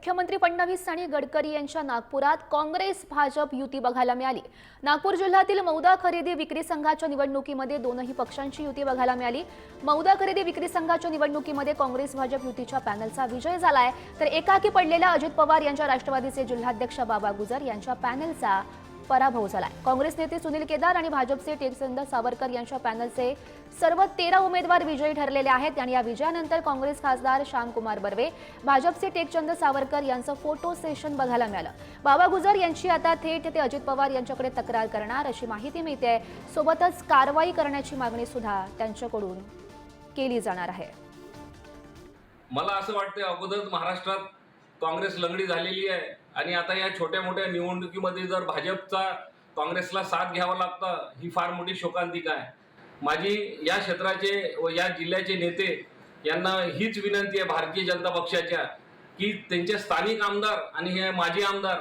मुख्यमंत्री फडणवीस आणि गडकरी यांच्या नागपुरात काँग्रेस भाजप युती बघायला मिळाली. नागपूर जिल्ह्यातील मौदा खरेदी विक्री संघाच्या निवडणुकीमध्ये दोनही पक्षांची युती बघायला मिळाली. मौदा खरेदी विक्री संघाच्या निवडणुकीमध्ये काँग्रेस भाजप युतीच्या पॅनलचा विजय झालाय. तर एकाकी पडलेल्या अजित पवार यांच्या राष्ट्रवादीचे जिल्हाध्यक्ष बाबा गुजर यांच्या पॅनलचा पराभव झालाय. काँग्रेस नेते सुनील केदार आणि भाजपचे टेकचंद सावरकर यांच्या पॅनलचे सर्व तेरा उमेदवार विजयी ठरलेले आहेत. आणि या विजयानंतर काँग्रेस खासदार श्यामकुमार बर्वे भाजपचे टेकचंद सावरकर यांचं फोटो सेशन बघायला मिळालं. बाबा गुजर यांची आता थेट ते अजित पवार यांच्याकडे तक्रार करणार अशी माहिती मिळते सोबतच कारवाई करण्याची मागणी सुद्धा त्यांच्याकडून केली जाणार आहे. मला असं वाटतं अगोदरच महाराष्ट्रात काँग्रेस लंगडी झालेली आहे. आणि आता या छोट्या मोठ्या निवडणुकीमध्ये जर भाजपचा काँग्रेसला साथ घ्यावा लागतं ही फार मोठी शोकांतिका आहे. माझी या क्षेत्राचे व या जिल्ह्याचे नेते यांना हीच विनंती आहे भारतीय जनता पक्षाच्या की त्यांचे स्थानिक आमदार आणि हे माजी आमदार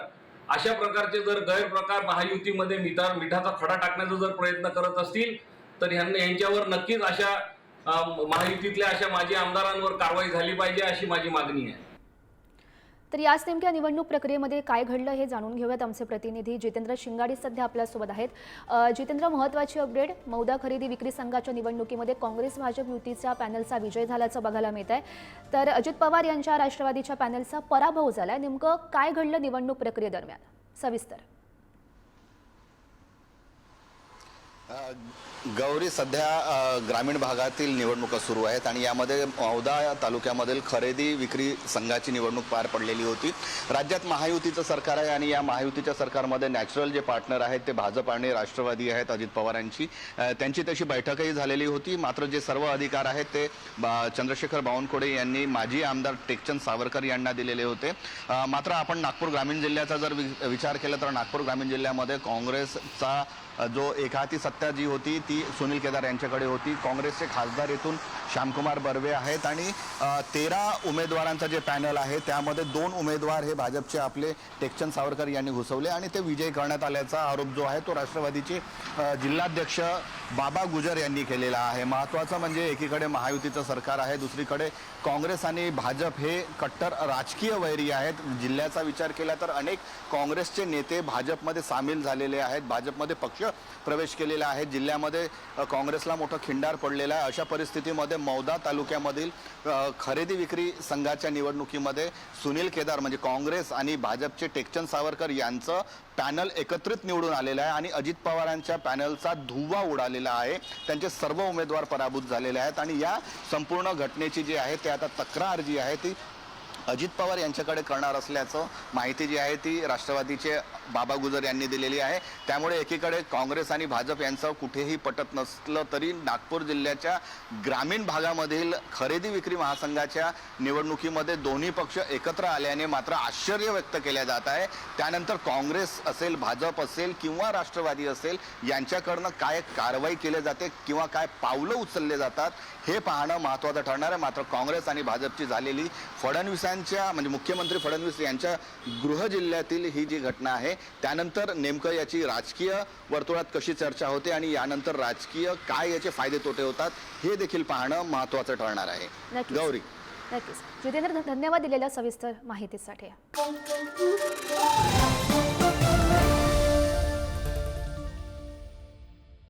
अशा प्रकारचे जर गैरप्रकार महायुतीमध्ये मिठा मिठाचा खडा टाकण्याचा जर प्रयत्न करत असतील तर ह्यांना यांच्यावर नक्कीच अशा महायुतीतल्या अशा माजी आमदारांवर कारवाई झाली पाहिजे अशी माझी मागणी आहे. तर याच नेमक्या निवडणूक प्रक्रियेमध्ये काय घडलं हे जाणून घेऊयात आमचे प्रतिनिधी जितेंद्र शिंगाडी सध्या आपल्यासोबत आहेत. जितेंद्र महत्वाची अपडेट मौदा खरेदी विक्री संघाच्या निवडणुकीमध्ये काँग्रेस भाजप युतीच्या पॅनलचा विजय झाल्याचं बघायला मिळत आहे तर अजित पवार यांच्या राष्ट्रवादीच्या पॅनलचा पराभव झालाय. नेमकं काय घडलं निवडणूक प्रक्रियेदरम्यान सविस्तर. गौरी सध्या ग्रामीण भागातील निवडणुका सुरू आहेत आणि यामध्ये औदा तालुक्यामधील खरेदी विक्री संघाची निवडणूक पार पडलेली होती. राज्यात महायुतीचं सरकार आहे आणि या महायुतीच्या सरकारमध्ये नॅचरल जे पार्टनर आहेत ते भाजप आणि राष्ट्रवादी आहेत अजित पवारांची. त्यांची तशी बैठकही झालेली होती. मात्र जे सर्व अधिकार आहेत ते बा- चंद्रशेखर बावनकुळे यांनी माजी आमदार टेकचंद सावरकर यांना दिलेले होते. मात्र आपण नागपूर ग्रामीण जिल्ह्याचा जर वि- विचार केला तर नागपूर ग्रामीण जिल्ह्यामध्ये काँग्रेसचा जो एकाहाती सत्ता जी होती ती सुनील केदार यांच्याकडे होती. काँग्रेसचे खासदार येथून श्यामकुमार बर्वे आहेत आणि तेरा उमेदवारांचा जे पॅनल आहे त्यामध्ये दोन उमेदवार हे भाजपचे आपले टेकचंद सावरकर यांनी घुसवले आणि ते विजयी करण्यात आल्याचा आरोप जो आहे तो राष्ट्रवादीचे जिल्हाध्यक्ष बाबा गुजर यांनी केलेला आहे. महत्त्वाचं म्हणजे एकीकडे महायुतीचं सरकार आहे दुसरीकडे काँग्रेस आणि भाजप हे कट्टर राजकीय वैरी आहेत. जिल्ह्याचा विचार केला तर अनेक काँग्रेसचे नेते भाजपमध्ये सामील झालेले आहेत भाजपमध्ये पक्ष प्रवेश केलेला आहे. जिल्ह्यामध्ये काँग्रेसला मोठं खिंडार पडलेलं आहे. अशा परिस्थितीमध्ये मौदा तालुक्यामधील खरेदी विक्री संघाच्या निवडणुकीमध्ये सुनील केदार म्हणजे काँग्रेस आणि भाजपचे टेकचंद सावरकर यांचं पॅनल एकत्रित निवडून आलेलं आहे आणि अजित पवारांच्या पॅनलचा धुव्वा उडालेला आहे. त्यांचे सर्व उमेदवार पराभूत झालेले आहेत आणि या संपूर्ण घटनेची जी आहे ते आता तक्रार जी आहे ती अजित पवार यांच्याकडे करणार असल्याचं माहिती जी आहे ती राष्ट्रवादीचे बाबा गुजर यांनी दिलेली आहे. त्यामुळे एकीकडे काँग्रेस आणि भाजप यांचं कुठेही पटत नसलं तरी नागपूर जिल्ह्याच्या ग्रामीण भागामधील खरेदी विक्री महासंघाच्या निवडणुकीमध्ये दोन्ही पक्ष एकत्र आल्याने मात्र आश्चर्य व्यक्त केले जात आहे. त्यानंतर काँग्रेस असेल भाजप असेल किंवा राष्ट्रवादी असेल यांच्याकडनं काय कारवाई केली जाते किंवा काय पावलं उचलले जातात हे पाहणं महत्त्वाचं ठरणार आहे. मात्र काँग्रेस आणि भाजपची झालेली फडणवीसांच्या म्हणजे मुख्यमंत्री फडणवीस यांच्या गृह जिल्ह्यातील ही जी घटना आहे त्यानंतर नेमकं याची राजकीय वर्तुळात कशी चर्चा होते आणि यानंतर राजकीय काय याचे फायदे तोटे होतात हे देखील पाहणं महत्त्वाचं ठरणार आहे. गौरी. नक्कीच. जितेंद्र धन्यवाद दिलेल्या सविस्तर माहितीसाठी.